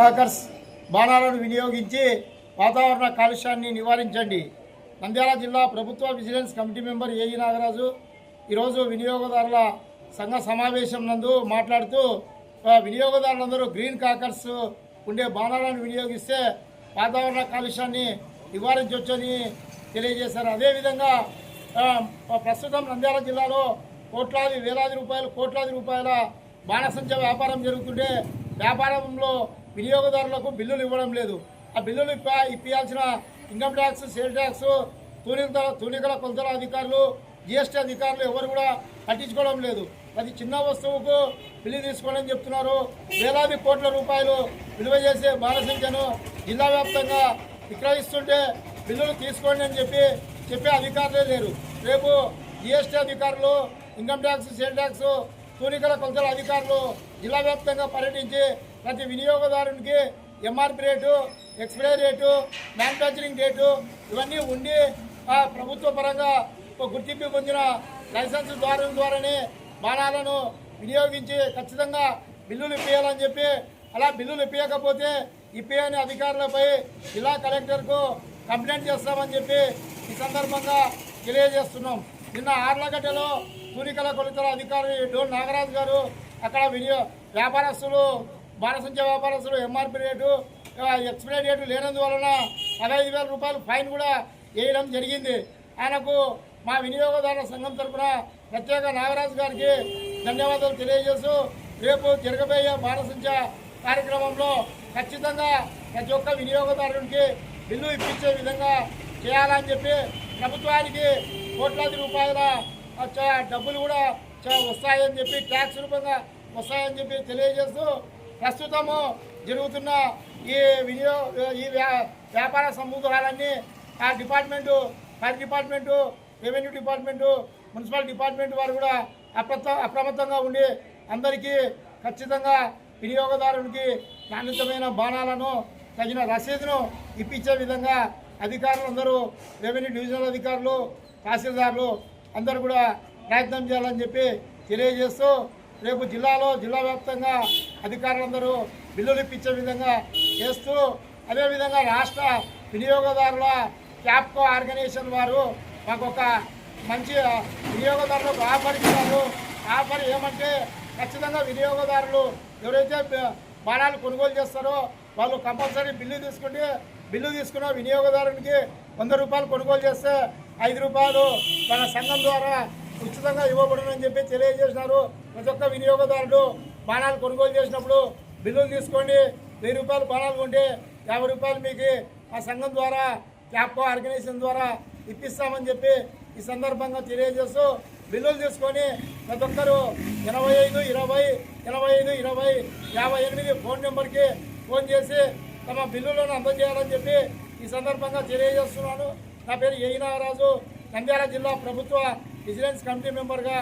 Crackers బాణాలను వినియోగించి వాతావరణ కాలుష్యాన్ని నివారించండి. నంద్యాల జిల్లా ప్రభుత్వ vigilance committee member AE Nagaraju ఈరోజు వినియోగదారుల సంఘ సమావేశం నందు మాట్లాడుతూ వినియోగదారులందరూ గ్రీన్ కాకర్స్ ఉండే బాణాలను వినియోగిస్తే వాతావరణ కాలుష్యాన్ని నివారించవచ్చని తెలియజేశారు. అదేవిధంగా ప్రస్తుతం నంద్యాల జిల్లాలో కోట్లాది వేలాది రూపాయలు కోట్లాది రూపాయల బాణసంచ వ్యాపారం జరుగుతుంటే వ్యాపారంలో వినియోగదారులకు బిల్లులు ఇవ్వడం లేదు. ఆ బిల్లులు ఇప్ప ఇప్పించాల్సిన ఇన్కమ్ ట్యాక్స్ సేల్ ట్యాక్స్ తూనికల తూనికల కొలతల అధికారులు జిఎస్టీ అధికారులు ఎవరు కూడా పట్టించుకోవడం లేదు. అది చిన్న వస్తువుకు బిల్లు తీసుకోవాలని చెప్తున్నారు. వేలాది కోట్ల రూపాయలు విలువ చేసే బాలసంఖ్యను జిల్లా వ్యాప్తంగా విక్రయిస్తుంటే బిల్లులు తీసుకోండి అని చెప్పి చెప్పే అధికారులే లేరు. రేపు జిఎస్టీ అధికారులు ఇన్కమ్ ట్యాక్స్ సేల్ ట్యాక్స్ తూనికల కొలతల అధికారులు జిల్లా వ్యాప్తంగా పర్యటించి ప్రతి వినియోగదారునికి MRP rate expiry rate manufacturing rate ఇవన్నీ ఉండి ఆ ప్రభుత్వ పరంగా ఒక గుర్తింపు పొందిన లైసెన్స్ ద్వారా ద్వారానే బాణాలను వినియోగించి ఖచ్చితంగా బిల్లులు ఇప్పించాలని చెప్పి అలా బిల్లులు ఇప్పించకపోతే ఇప్పియని అధికారులపై జిల్లా కలెక్టర్కు కంప్లైంట్ చేస్తామని చెప్పి ఈ సందర్భంగా తెలియజేస్తున్నాం. నిన్న ఆర్లగడ్డలో తూనికల కొలతల అధికారి డోన్ నాగరాజు గారు అక్కడ వినియో వ్యాపారస్తులు బాణసంఖ్య వ్యాపారస్తులు ఎంఆర్పి రేటు ఎక్స్పైరీ రేటు లేనందువలన పదహైదు వేల రూపాయలు ఫైన్ కూడా వేయడం జరిగింది. ఆయనకు మా వినియోగదారుల సంఘం తరఫున ప్రత్యేక నాగరాజు గారికి ధన్యవాదాలు తెలియజేస్తూ రేపు జరగబోయే బాణసంఖ్య కార్యక్రమంలో ఖచ్చితంగా ప్రతి ఒక్క వినియోగదారునికి బిల్లు ఇప్పించే విధంగా చేయాలని చెప్పి ప్రభుత్వానికి కోట్లాది రూపాయల డబ్బులు కూడా వస్తాయని చెప్పి ట్యాక్స్ రూపంగా వస్తాయని చెప్పి తెలియజేస్తూ ప్రస్తుతము జరుగుతున్న ఈ వినియోగ ఈ వ్యా- వ్యాపార సమూహాలన్నీ ఆ department fire department revenue department municipal department వారు కూడా అప్రత అప్రమత్తంగా ఉండి అందరికీ ఖచ్చితంగా వినియోగదారునికి నాణ్యతమైన బాణాలను తగిన రసీదును ఇప్పించే విధంగా అధికారులు అందరూ రెవెన్యూ డివిజనల్ అధికారులు తహసీల్దారులు అందరూ కూడా ప్రయత్నం చేయాలని చెప్పి తెలియజేస్తూ రేపు జిల్లాలో జిల్లా వ్యాప్తంగా అధికారులందరూ బిల్లులు ఇప్పించే విధంగా చేస్తూ అదేవిధంగా రాష్ట్ర వినియోగదారుల క్యాప్కో ఆర్గనైజేషన్ వారు మాకు ఒక మంచి వినియోగదారులకు ఆఫర్ ఇచ్చారు ఆఫర్ ఏమంటే ఖచ్చితంగా వినియోగదారులు ఎవరైతే బాణాలు కొనుగోలు చేస్తారో వాళ్ళు కంపల్సరీ బిల్లు తీసుకుంటే బిల్లు తీసుకున్న వినియోగదారునికి వంద రూపాయలు కొనుగోలు చేస్తే ఐదు రూపాయలు మన సంఘం ద్వారా ఉచితంగా ఇవ్వబడునని చెప్పి తెలియజేసినారు. ప్రతి ఒక్క వినియోగదారుడు బాణాలు కొనుగోలు చేసినప్పుడు బిల్లులు తీసుకోండి. వెయ్యి రూపాయలు బాణాలు కొంటే యాభై రూపాయలు మీకు ఆ సంఘం ద్వారా క్యాప్కో ఆర్గనైజేషన్ ద్వారా ఇప్పిస్తామని చెప్పి ఈ సందర్భంగా తెలియజేస్తూ బిల్లులు తీసుకొని ప్రతి ఒక్కరు ఎనభై ఐదు ఇరవై ఎనభై ఐదు ఇరవై యాభై ఎనిమిది ఫోన్ నెంబర్కి ఫోన్ చేసి తమ బిల్లులను అందజేయాలని చెప్పి ఈ సందర్భంగా తెలియజేస్తున్నాను. నా పేరు ఏ నాగరాజు నంద్యాల జిల్లా ప్రభుత్వ విజిలెన్స్ కమిటీ మెంబర్గా